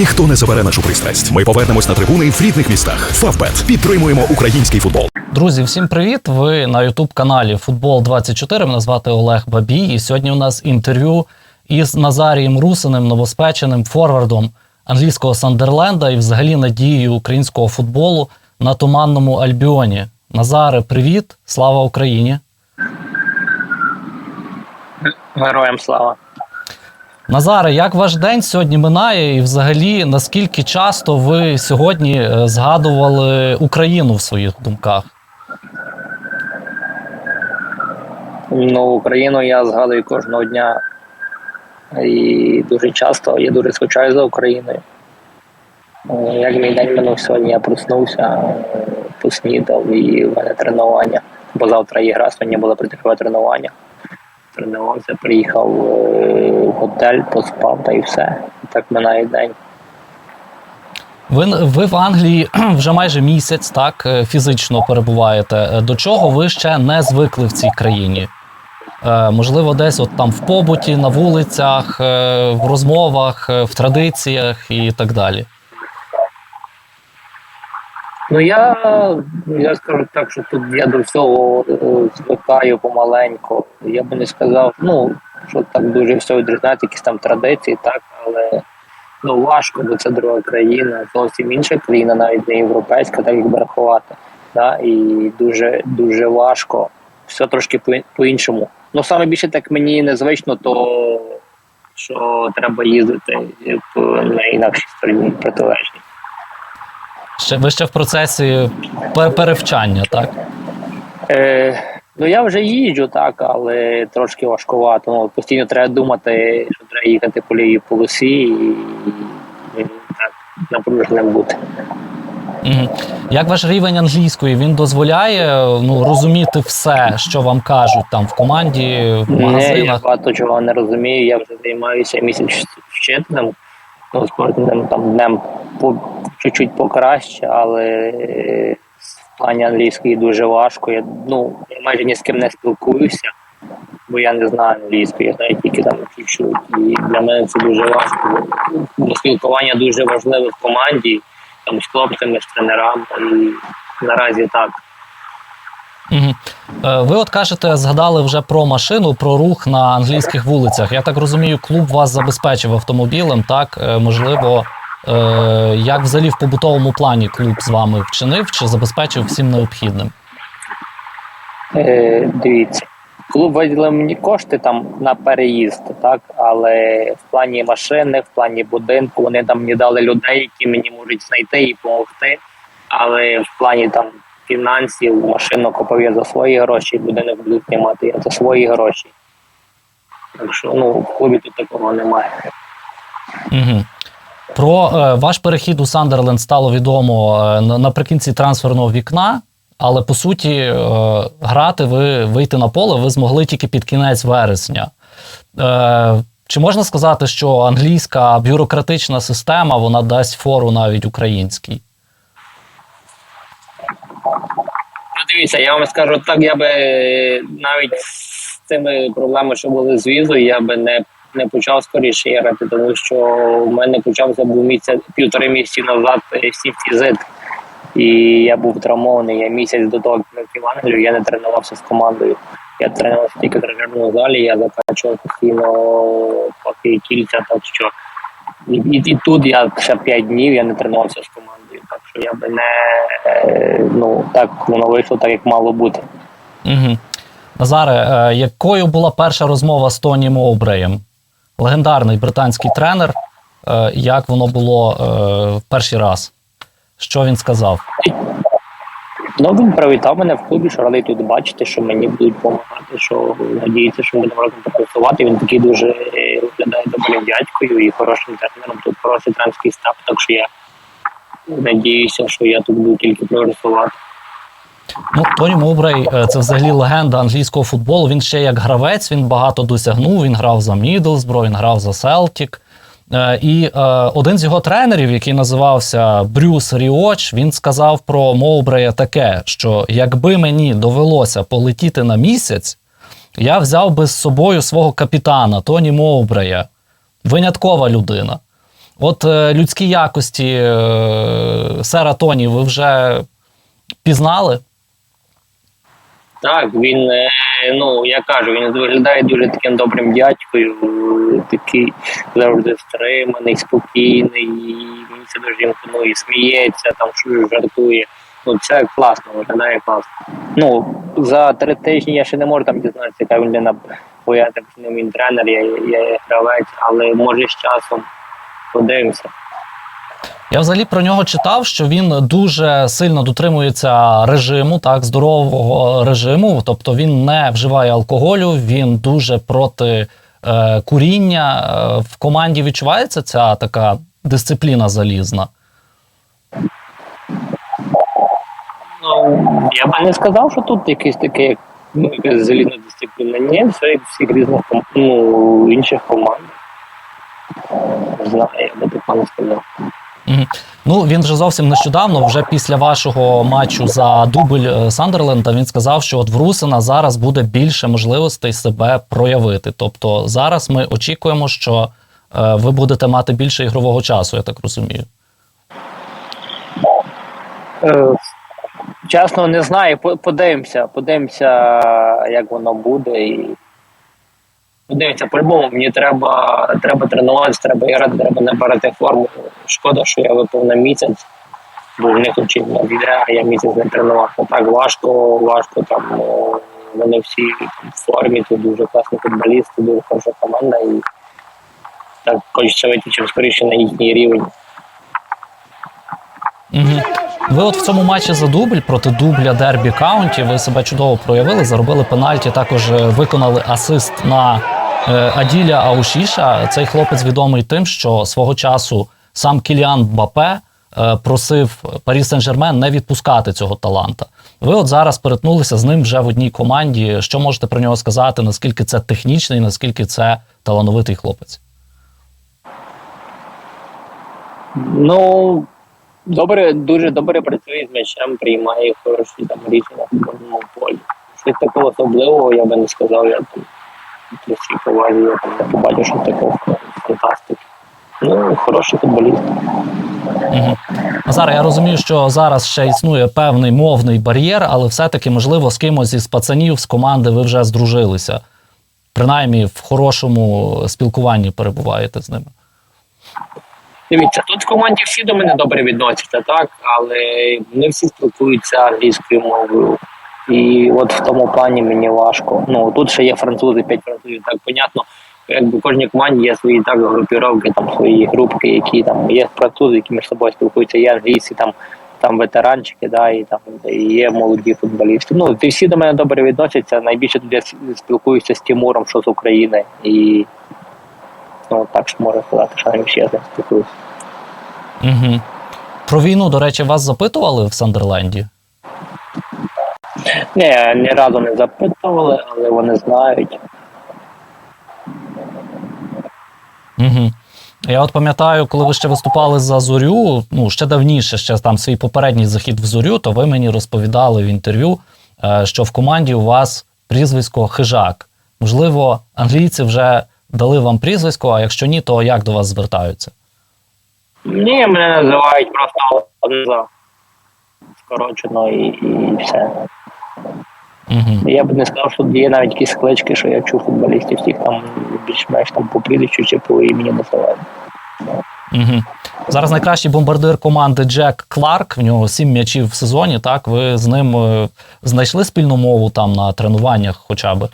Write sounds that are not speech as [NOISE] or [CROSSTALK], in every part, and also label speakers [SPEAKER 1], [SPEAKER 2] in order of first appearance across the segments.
[SPEAKER 1] Ніхто не забере нашу пристрасть. Ми повернемось на трибуни в рідних містах. Фавбет підтримуємо український футбол.
[SPEAKER 2] Друзі, всім привіт! Ви на Ютуб каналі Футбол 24 Мене звати Олег Бабій. І сьогодні у нас інтерв'ю із Назарієм Русиним, новоспеченим форвардом англійського Сандерленда і взагалі надією українського футболу на туманному Альбіоні. Назаре, привіт! Слава Україні!
[SPEAKER 3] Героям слава.
[SPEAKER 2] Назаре, як ваш день сьогодні минає, і взагалі наскільки часто ви сьогодні е, згадували Україну в своїх думках?
[SPEAKER 3] Ну, Україну я згадую кожного дня і дуже часто я дуже скучаю за Україною. Е, Як мій день минув сьогодні, я проснувся, е, поснідав і в мене тренування. Бо завтра є гра, сьогодні було притихове тренування. Тренувався, приїхав е, в готель, поспав та і все. Так минає день.
[SPEAKER 2] Ви, ви в Англії [CLEARS THROAT] вже майже місяць, так, е, фізично перебуваєте. Е, До чого ви ще не звикли в цій країні? Можливо, десь от там в побуті, на вулицях, в розмовах, в традиціях і так далі.
[SPEAKER 3] Ну я, я скажу так, що тут я до всього е, звикаю помаленьку. Я би не сказав, ну, що так дуже все відрізняється, якісь там традиції, так, але ну важко, бо це друга країна, зовсім інша країна, навіть не європейська, так як би рахувати. Да? І дуже дуже важко. Все трошки по- по-іншому. Ну, саме більше так мені незвично, то що треба їздити на інакшій стороні протилежній.
[SPEAKER 2] Ще ви ще в процесі перевчання, так?
[SPEAKER 3] Е, ну я вже їжджу, так, але трошки важкувато. Ну, постійно треба думати, що треба їхати по лівій полосі і, і так напруженим бути.
[SPEAKER 2] Як ваш рівень англійської він дозволяє ну, розуміти все, що вам кажуть там в команді, в
[SPEAKER 3] Не, я багато чого не розумію. Я вже займаюся місяць вчителем, ну, з кожним там днем по чуть-чуть покраще, але в плані англійської дуже важко. Я ну я майже ні з ким не спілкуюся, бо я не знаю англійської, я знаю тільки там чуть-чуть. І для мене це дуже важко. Бо спілкування дуже важливе в команді, там з хлопцями, з тренерами. І наразі так.
[SPEAKER 2] Е, Ви от кажете, згадали вже про машину, про рух на англійських вулицях. Я так розумію, клуб вас забезпечив автомобілем, так? Е, Можливо, е, як взагалі в побутовому плані клуб з вами вчинив чи забезпечив всім необхідним?
[SPEAKER 3] Е, дивіться, клуб виділив мені кошти там на переїзд, так, але в плані машини, в плані будинку вони там мені дали людей, які мені можуть знайти і допомогти. Але в плані там фінансів машину купив за свої гроші, будинок будуть знімати я за свої гроші. Так що ну, в клубі тут такого немає.
[SPEAKER 2] Угу. Про е, ваш перехід у Сандерленд стало відомо е, наприкінці трансферного вікна, але по суті, е, грати ви вийти на поле ви змогли тільки під кінець вересня. Е, чи можна сказати, що англійська бюрократична система вона дасть фору навіть українській?
[SPEAKER 3] Ну, дивіться, я вам скажу так, я би е, навіть з цими проблемами, що були з візою, я би не, не почав скоріше грати, тому що в мене почався був місяць півтори місяці назад е, сіфтізит. І я був травмований. Я місяць до того, як в Англію, я не тренувався з командою. Я тренувався тільки в тренерному залі, я закачував постійно поки кільця, так що і, і, і тут я ще 5 днів я не тренувався з командою. Так що я би не е, ну так воно вийшло так, як мало бути.
[SPEAKER 2] Угу. Назаре, е, якою була перша розмова з Тоні Моубреєм? Легендарний британський тренер. Е, як воно було в перший раз? Що він сказав?
[SPEAKER 3] Він привітав мене в клубі, що радий тут бачити, що мені будуть допомагати, що надіється, що ми будемо разом попрацювати. Він такий дуже е, виглядає добрим дядькою і хорошим тренером. Тут хороший тренерський став, так що я надіюся, що я тут буду тільки прогресувати.
[SPEAKER 2] Ну, Тоні Мовбрей е, це взагалі легенда англійського футболу. Він ще як гравець, він багато досягнув. Він грав за Мідлсбро, він грав за Селтік. Е, І е, один з його тренерів, який називався Брюс Ріоч, він сказав про Моубрея таке, що якби мені довелося полетіти на місяць, я взяв би з собою свого капітана Тоні Моубрея. Виняткова людина. От е, людські якості сера Тоні ви вже пізнали?
[SPEAKER 3] Так, він, ну я кажу, він виглядає дуже таким добрим дядькою, такий завжди стриманий, спокійний, і мені це дуже імпонує, сміється, там щось жартує. Ну це класно, виглядає класно. Ну, за три тижні я ще не можу там дізнатися, яка він людина, бо я так ним він тренер, я, я є гравець, але може з часом подивимося.
[SPEAKER 2] Я взагалі про нього читав, що він дуже сильно дотримується режиму, так, здорового режиму. Тобто він не вживає алкоголю, він дуже проти е, куріння. Е, в команді відчувається ця така дисципліна залізна.
[SPEAKER 3] Ну, я би не сказав, що тут якийсь такий, ну, якась залізна дисципліна. Ні, все як всіх різних ну, інших команд. Не знаю, я би такого не сказав.
[SPEAKER 2] Ну, він вже зовсім нещодавно, вже після вашого матчу за дубль е, Сандерленда, він сказав, що от в Русина зараз буде більше можливостей себе проявити. Тобто зараз ми очікуємо, що е, ви будете мати більше ігрового часу, я так розумію.
[SPEAKER 3] Е, чесно, не знаю, подивимося, подивимося, як воно буде. Подивимося, по-любому, мені треба, треба тренуватися, треба грати, треба набирати форму. Шкода, що я випав на місяць, бо в них очікував відео, а я місяць не тренувався. Так важко, важко там. ну, Вони всі в формі, тут дуже класні футболісти, дуже хороша команда і так хочеться вийти чим скоріше на їхній рівень.
[SPEAKER 2] Угу. Ви от в цьому матчі за дубль проти дубля Дербі Каунті ви себе чудово проявили, заробили пенальті, також е, виконали асист на Аділя Аушіша. Цей хлопець відомий тим, що свого часу сам Кіліан Бапе е, просив Парі Сен-Жермен не відпускати цього таланта. Ви от зараз перетнулися з ним вже в одній команді. Що можете про нього сказати? Наскільки це технічний, наскільки це талановитий хлопець?
[SPEAKER 3] Ну, добре, дуже добре працює з м'ячем, приймає хороші там рішення в футбольному полі. Щось такого особливого я би не сказав, я там всій повазі я там не побачив, що такого фантастики. Ну, хороший футболіст.
[SPEAKER 2] Угу. Назаре, я розумію, що зараз ще існує певний мовний бар'єр, але все-таки, можливо, з кимось із пацанів з команди ви вже здружилися. Принаймні в хорошому спілкуванні перебуваєте з ними.
[SPEAKER 3] Дивіться, тут в команді всі до мене добре відносяться, так, але не всі спілкуються англійською мовою. І от в тому плані мені важко. Ну тут ще є французи, п'ять французів, так понятно. Якби кожній команді є свої так групіровки, там свої групки, які там є французи, які між собою спілкуються, є англійці, там там ветеранчики, да, і там і є молоді футболісти. Ну ті всі до мене добре відносяться. Найбільше тут я спілкуюся з Тимуром, що з України, і ну так що можу сказати, що найбільше я з ним спілкуюся.
[SPEAKER 2] Угу. Про війну, до речі, вас запитували в Сандерленді?
[SPEAKER 3] Ні, ні разу не запитували, але вони знають.
[SPEAKER 2] Угу. Я от пам'ятаю, коли ви ще виступали за зорю, ну ще давніше, ще там свій попередній захід в зорю, то ви мені розповідали в інтерв'ю, е, що в команді у вас прізвисько хижак. Можливо, англійці вже дали вам прізвисько, а якщо ні, то як до вас звертаються?
[SPEAKER 3] Ні, мене називають просто Скорочено і, і все.
[SPEAKER 2] Угу.
[SPEAKER 3] Я б не сказав, що є навіть якісь клички, що я чув футболістів, всіх там більш-менш там по прізвищу чи по імені називають.
[SPEAKER 2] Угу. Зараз найкращий бомбардир команди Джек Кларк. В нього сім м'ячів в сезоні. Так, ви з ним е, знайшли спільну мову там на тренуваннях, хоча б.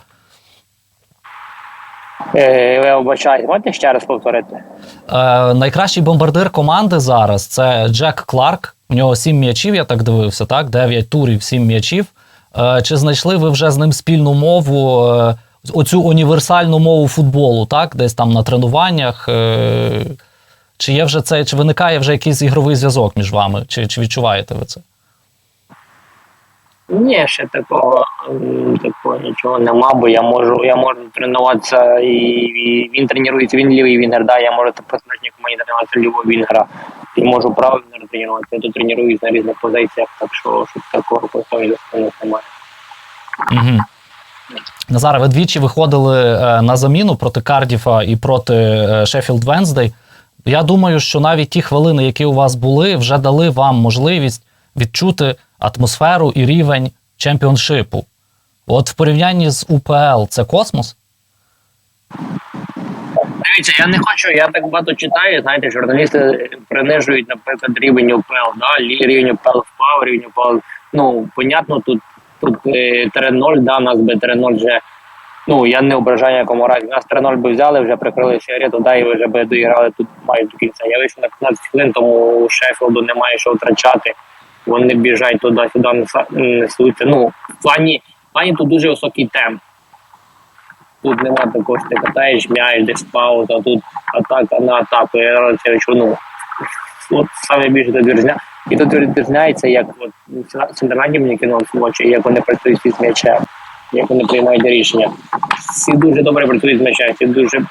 [SPEAKER 3] Е, я вибачаю, можете ще раз повторити?
[SPEAKER 2] Е, найкращий бомбардир команди зараз це Джек Кларк. У нього сім м'ячів, я так дивився, так? Дев'ять турів, сім м'ячів. Е, чи знайшли ви вже з ним спільну мову, е, оцю універсальну мову футболу, так? Десь там на тренуваннях? Е, чи є вже це, чи виникає вже якийсь ігровий зв'язок між вами? Чи, чи відчуваєте ви це?
[SPEAKER 3] Ні, ще такого, такого нічого нема, бо я можу, я можу тренуватися і, і він тренується, він лівий вінгер, да, я можу по смертній команді тренуватися лівого вінгера. І можу правий вінгер тренуватися, я тут тренуюсь на різних позиціях, так що, що такого просто немає.
[SPEAKER 2] Угу. Назаре, ви двічі виходили е, на заміну проти Кардіфа і проти Шеффілд Венздей. Я думаю, що навіть ті хвилини, які у вас були, вже дали вам можливість відчути атмосферу і рівень чемпіоншипу. От в порівнянні з УПЛ це космос.
[SPEAKER 3] Дивіться, я не хочу, я так багато читаю. Знаєте, журналісти принижують, наприклад, рівень УПЛ, да? рівень УПЛ впав, рівень УПЛ. Ну, понятно, тут, тут е, 3-0, да, нас би 3-0 вже. Ну, я не ображаю якому разі. Нас 3-0 би взяли, вже прикрили сигарету, да, і вже би доіграли тут майже до кінця. Я вийшов на 15 хвилин, тому Шеффілду немає що втрачати. Вони біжать туди-сюди, несуться. Ну, в плані, в плані тут дуже високий темп. Тут нема такого, що ти катаєш м'яч, десь пауза, тут атака на атаку. Я раз я ну, от саме більше до Бірзня. І тут відрізняється, як от в Сендерленді мені в очі, як вони працюють з м'ячем, як вони приймають рішення. Всі дуже добре працюють з м'ячем, всі дуже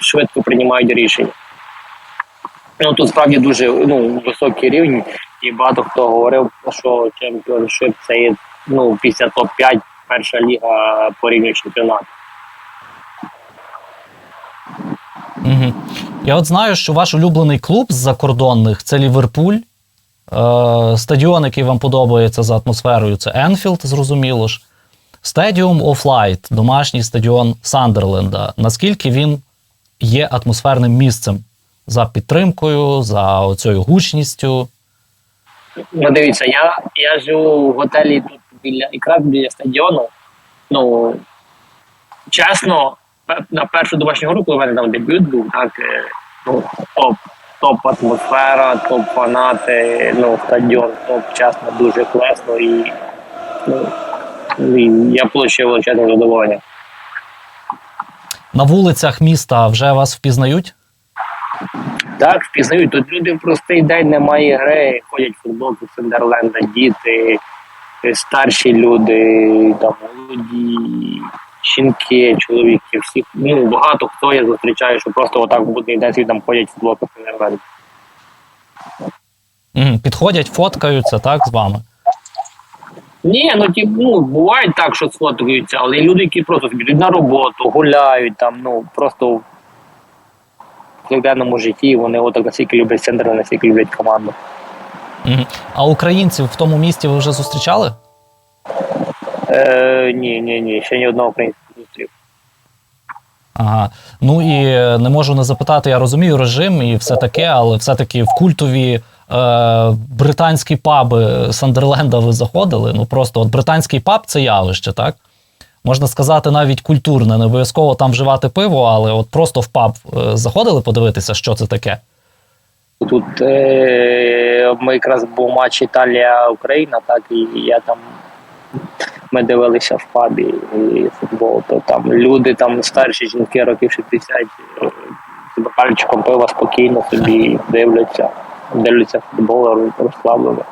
[SPEAKER 3] швидко приймають рішення. Ну тут справді дуже ну, високий рівень, і багато хто говорив, що чемпіоншип це є ну, після топ-5 перша ліга по рівню чемпіонату.
[SPEAKER 2] Угу. Я от знаю, що ваш улюблений клуб з закордонних це Ліверпуль. Е, стадіон, який вам подобається за атмосферою, це Енфілд, зрозуміло ж. Of Light, домашній стадіон Сандерленда. Наскільки він є атмосферним місцем за підтримкою, за оцею гучністю?
[SPEAKER 3] Ну, дивіться, я, я живу в готелі тут біля якраз біля стадіону. Ну чесно, на першу домашню гру, коли в мене там дебют був, так е, ну, топ, топ атмосфера, топ фанати, ну, стадіон, топ, чесно, дуже класно і, ну, і я отримав величезне задоволення.
[SPEAKER 2] На вулицях міста вже вас впізнають?
[SPEAKER 3] Так, впізнають. Тут люди в простий день немає гри, ходять в футболку Сендерленда, діти, е, старші люди, там молоді, жінки, чоловіки, всі. Ну, багато хто я зустрічаю, що просто отак в будний день там ходять в футболку Сендерленда.
[SPEAKER 2] Угу. Підходять, фоткаються, так, з вами.
[SPEAKER 3] Ні, ну ті, ну буває так, що сфоткаються, але люди, які просто собі йдуть на роботу, гуляють там, ну просто в повсякденному житті вони отак настільки люблять Сендерленд, настільки люблять команду.
[SPEAKER 2] А українців в тому місті ви вже зустрічали?
[SPEAKER 3] Е, ні, ні, ні, ще ні одного українського зустрів.
[SPEAKER 2] Ага. Ну і не можу не запитати, я розумію режим і все таке, але все-таки в культові е, британські паби Сандерленда ви заходили. Ну просто от британський паб це явище, так? Можна сказати, навіть культурне, не обов'язково там вживати пиво, але от просто в паб е, заходили подивитися, що це таке.
[SPEAKER 3] Тут е, ми якраз був матч Італія-Україна, так і я там ми дивилися в пабі і футбол, то там люди, там старші жінки, років 60, е, з бокальчиком пива спокійно собі дивляться, дивляться футбол, розслаблено.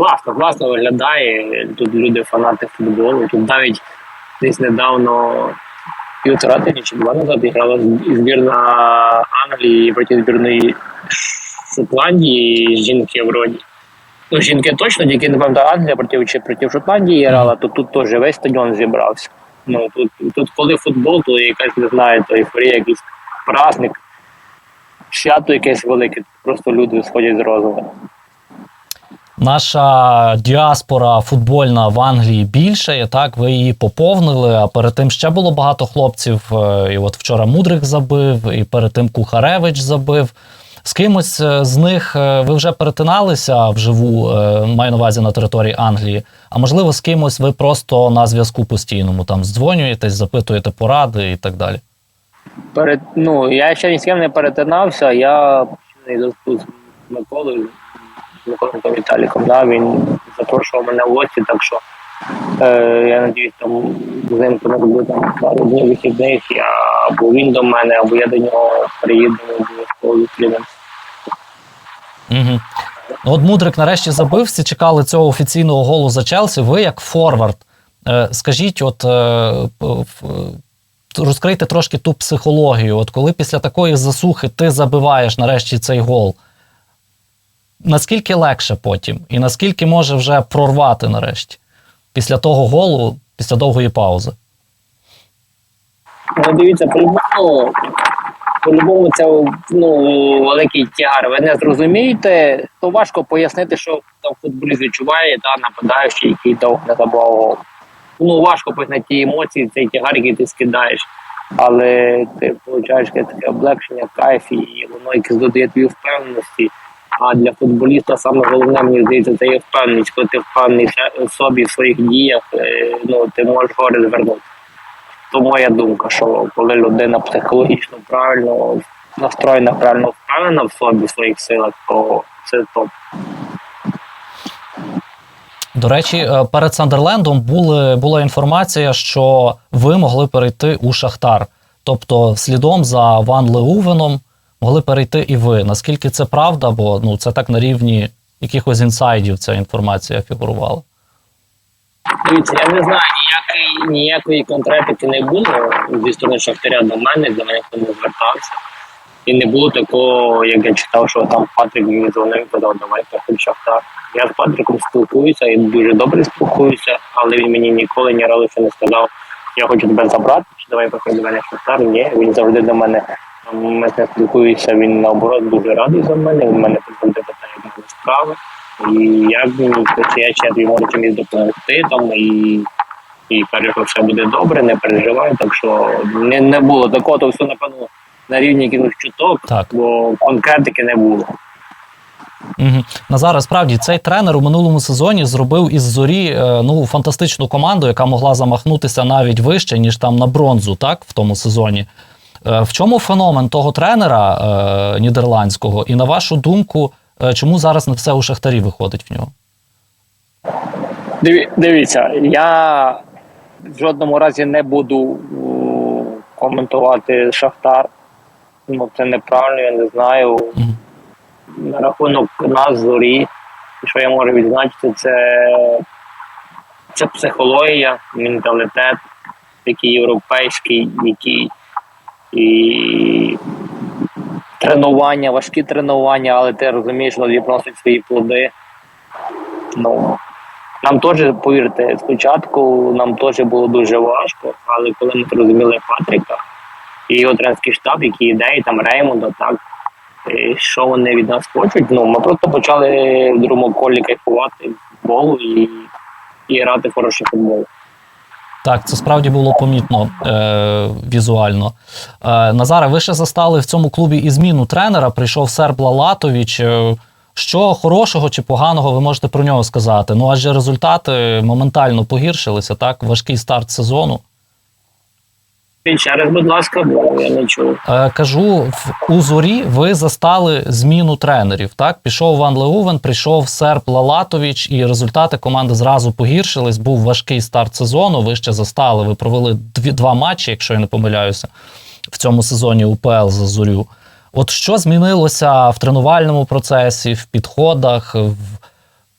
[SPEAKER 3] Класно, класно виглядає. Тут люди фанати футболу. Тут навіть десь недавно півтора тижні чи два назад грала збірна Англії проти збірної Шотландії жінки вроді. Ну, жінки точно, тільки не пам'ятаю, Англія проти чи проти Шотландії грала, то тут теж весь стадіон зібрався. Ну тут, тут коли футбол, то якась не знаю, то ейфорія, якийсь праздник, свято якесь велике, просто люди сходять з розуму.
[SPEAKER 2] Наша діаспора футбольна в Англії більше, так ви її поповнили. А перед тим ще було багато хлопців. е, І от вчора Мудрик забив, і перед тим Кухаревич забив. З кимось е, з них е, ви вже перетиналися вживу, маю на увазі на території Англії. А можливо, з кимось ви просто на зв'язку постійному там здзвонюєтесь, запитуєте поради і так далі.
[SPEAKER 3] Перед, ну, я ще ні з ким не перетинався, я з Миколою, з Віталіком. Да, він запрошував мене в гості, так що е, я надіюсь, там взимку не буде там пару днів вихідних, або він до мене, або я до нього приїду обов'язково зустрінемося.
[SPEAKER 2] Угу. От Мудрик нарешті забив, всі чекали цього офіційного голу за Челсі. Ви як форвард. Е, скажіть, от е, е, розкрийте трошки ту психологію. От коли після такої засухи ти забиваєш нарешті цей гол, наскільки легше потім? І наскільки може вже прорвати нарешті після того голу, після довгої паузи?
[SPEAKER 3] Ну, дивіться, по-любому, по-любому це ну, великий тягар. Ви не зрозумієте, то важко пояснити, що там футболіст відчуває, та нападаючий, який довго не забував гол. Ну, важко пояснити ті емоції, цей тягар, який ти скидаєш. Але ти получаєш таке облегшення, кайф, і воно якесь додає тобі впевненості. А для футболіста саме головне, мені здається, це є впевненість. Коли ти впевнений в собі, в своїх діях, е, ну ти можеш гори звернути. То моя думка, що коли людина психологічно правильно настроєна, правильно впевнена в собі, в своїх силах, то це топ.
[SPEAKER 2] До речі, е, перед Сандерлендом були, була інформація, що ви могли перейти у Шахтар. Тобто, слідом за Ван Леувеном могли перейти і ви. Наскільки це правда? Бо ну це так на рівні якихось інсайдів ця інформація фігурувала.
[SPEAKER 3] Дивіться, я не знаю, ніякої, ніякої конкретики не було зі сторони Шахтаря до мене, до мене хто не звертався. І не було такого, як я читав, що там Патрик мені дзвонив і казав, давай приходь Шахтар. Я з Патриком спілкуюся і дуже добре спілкуюся, але він мені ніколи ні разу не сказав, я хочу тебе забрати, чи давай приходь до мене Шахтар. Ні, він завжди до мене. Ми з ним спілкуємося, він наоборот дуже радий за мене. Він мене питає, як мене справи. І як я я тобі можу чимось допомогти там і, і каже, що все буде добре, не переживай. Так що не, не було такого, то все напевно на рівні якихось чуток,
[SPEAKER 2] Так.
[SPEAKER 3] бо конкретики не було.
[SPEAKER 2] Угу. Назаре, справді цей тренер у минулому сезоні зробив із зорі е, ну фантастичну команду, яка могла замахнутися навіть вище, ніж там на бронзу, так в тому сезоні. Е, В чому феномен того тренера е, нідерландського? І на вашу думку, е, чому зараз не все у Шахтарі виходить в нього?
[SPEAKER 3] Диві, дивіться, я в жодному разі не буду коментувати Шахтар. Ну, це неправильно, я не знаю. На рахунок нас, зорі, що я можу відзначити, це, це психологія, менталітет, такий європейський, який і тренування, важкі тренування, але ти розумієш, воно приносить свої плоди. Ну, нам теж, повірте, спочатку нам теж було дуже важко, але коли ми зрозуміли Патріка і його тренерський штаб, які ідеї, там Реймонда, так, що вони від нас хочуть, ну ми просто почали в другому колі кайфувати футболу і, і грати хороший футбол.
[SPEAKER 2] Так, це справді було помітно е, візуально. Е, Назаре, ви ще застали в цьому клубі і зміну тренера. Прийшов Серб Лалатович. Е, Що хорошого чи поганого ви можете про нього сказати? Ну адже результати моментально погіршилися, так? Важкий старт сезону.
[SPEAKER 3] Ще раз, будь ласка, бо я не чув.
[SPEAKER 2] Е, кажу, в у зорі ви застали зміну тренерів. Так, пішов Ван Леувен, прийшов Серб Лалатович, і результати команди зразу погіршились. Був важкий старт сезону. Ви ще застали. Ви провели дві два матчі, якщо я не помиляюся, в цьому сезоні УПЛ за зорю. От що змінилося в тренувальному процесі, в підходах, в,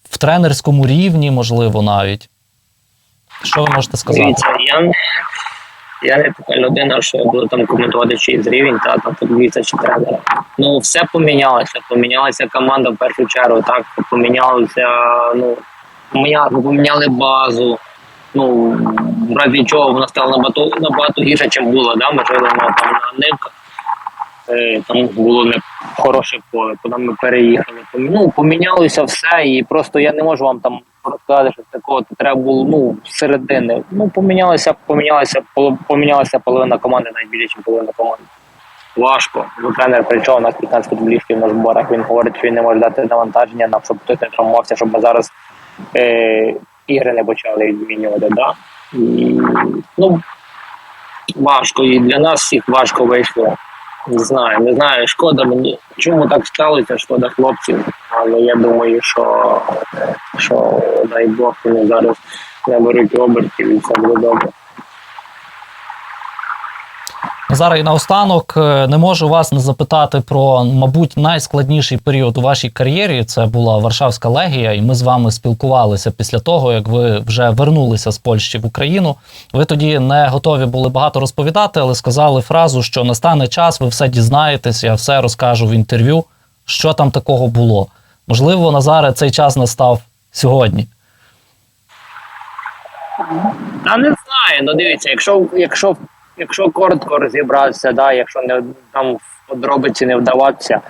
[SPEAKER 2] в тренерському рівні, можливо, навіть. Що ви можете сказати?
[SPEAKER 3] Я, я така людина, що я буду там коментувати чийсь рівень та, та футболіста чи тренера. Ну, все помінялося. Помінялася команда в першу чергу, так, помінялося, ну, поміняли, базу. Ну, в разі чого вона стала набагато, набагато гірше, ніж було, да? Ми жили на там на нивках. Е, Там було не хороше поле, куди ми переїхали. Ну, помінялося все, і просто я не можу вам там розказати, що такого треба було ну, середини. Ну, помінялося, помінялося, помінялася половина команди, навіть половина команди. Важко. Ну, тренер прийшов, у нас 15 футболістів на зборах. Він говорить, що він не може дати навантаження нам, щоб хтось не травмувався, щоб ми зараз е, ігри не почали змінювати. Да? І, ну, важко. І для нас всіх важко вийшло. Не знаю, не знаю, шкода мені. Чому так сталося, шкода хлопців. Але я думаю, що, що дай Бог вони зараз наберуть обертів і все буде добре.
[SPEAKER 2] Зараз і наостанок е, не можу вас не запитати про, мабуть, найскладніший період у вашій кар'єрі. Це була Варшавська легія, і ми з вами спілкувалися після того, як ви вже вернулися з Польщі в Україну. Ви тоді не готові були багато розповідати, але сказали фразу, що настане час, ви все дізнаєтесь, я все розкажу в інтерв'ю. Що там такого було? Можливо, Назаре, цей час настав сьогодні.
[SPEAKER 3] Та не знаю. Ну дивіться, якщо якщо якщо коротко розібратися, да, якщо не там в подробиці не вдаватися.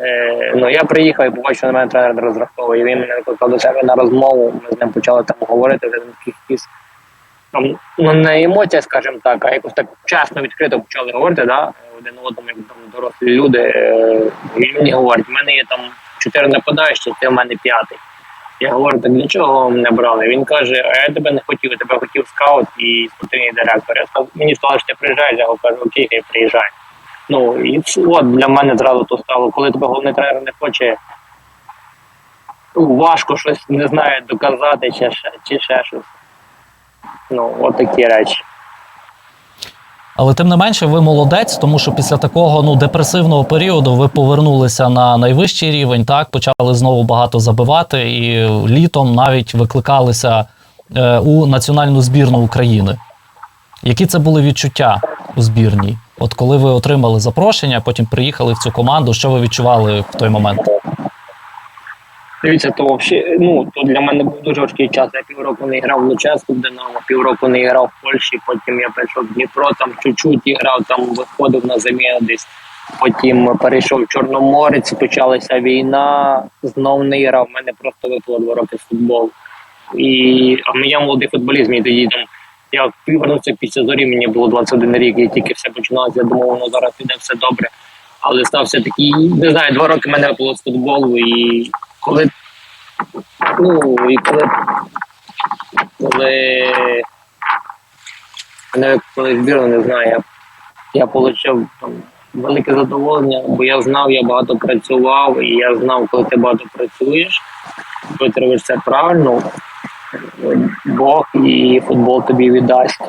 [SPEAKER 3] Е, ну, я приїхав і побачив, що на мене тренер не розраховує. Він мене викликав до себе на розмову. Ми з ним почали там говорити, вже якісь там, ну, не емоціях, скажімо так, а якось так чесно, відкрито почали говорити, да, один одному, як там дорослі люди. Е, і мені говорить, в мене є там чотири нападаючі, ти в мене п'ятий. Я говорю, так для чого мене брали? Він каже, а я тебе не хотів, я тебе хотів скаут і спортивний директор. Я сказав, мені сказали, що ти приїжджаєш, я кажу, окей, я приїжджаю. Ну і от для мене зразу то стало, коли тебе головний тренер не хоче. Важко щось не знаю доказати чи ще, чи ще щось. Ну, от такі речі.
[SPEAKER 2] Але тим не менше, ви молодець, тому що після такого ну депресивного періоду ви повернулися на найвищий рівень, так почали знову багато забивати, і літом навіть викликалися е, у національну збірну України. Які це були відчуття у збірній? От коли ви отримали запрошення, потім приїхали в цю команду, що ви відчували в той момент?
[SPEAKER 3] Дивіться, то взагалі, ну то для мене був дуже важкий час. Я півроку не грав в Лучанську в Динамо, півроку не грав в Польщі, потім я прийшов в Дніпро, там чуть-чуть грав, там виходив на заміну десь. Потім перейшов в Чорноморець, почалася війна, знов не грав. У мене просто випало два роки з футболу. І а я молодий футболіст, мені тоді там. Я повернувся після зорі, мені було 21 рік, я тільки все починалося, я думав, воно зараз піде все добре. Але стався такий, не знаю, два роки мене випало з футболу, і коли Ну, і коли, коли мене коли збірну не знаю, я, я отримав велике задоволення, бо я знав, я багато працював, і я знав, коли ти багато працюєш, коли ти робиш це правильно, Бог і футбол тобі віддасть.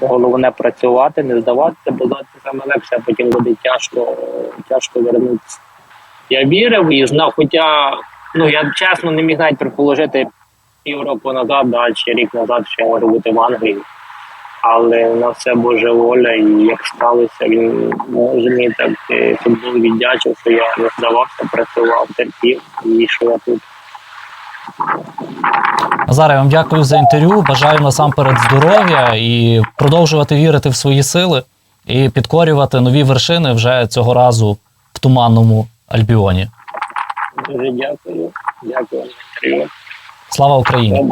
[SPEAKER 3] Головне працювати, не здаватися, бо здатися саме легше, а потім буде тяжко, тяжко вернутися. Я вірив і знав, хоча ну я чесно не міг навіть предположити півроку назад, да, чи рік назад, що я можу бути в Англії. Але на все Божа воля, і як сталося, він може мені так футбол віддячив, що я не здавався, працював, терпів і я тут.
[SPEAKER 2] Назаре, вам дякую за інтерв'ю. Бажаю насамперед здоров'я і продовжувати вірити в свої сили і підкорювати нові вершини вже цього разу в туманному Альбіоні.
[SPEAKER 3] Дуже дякую. Дякую за інтерв'ю.
[SPEAKER 2] Слава Україні!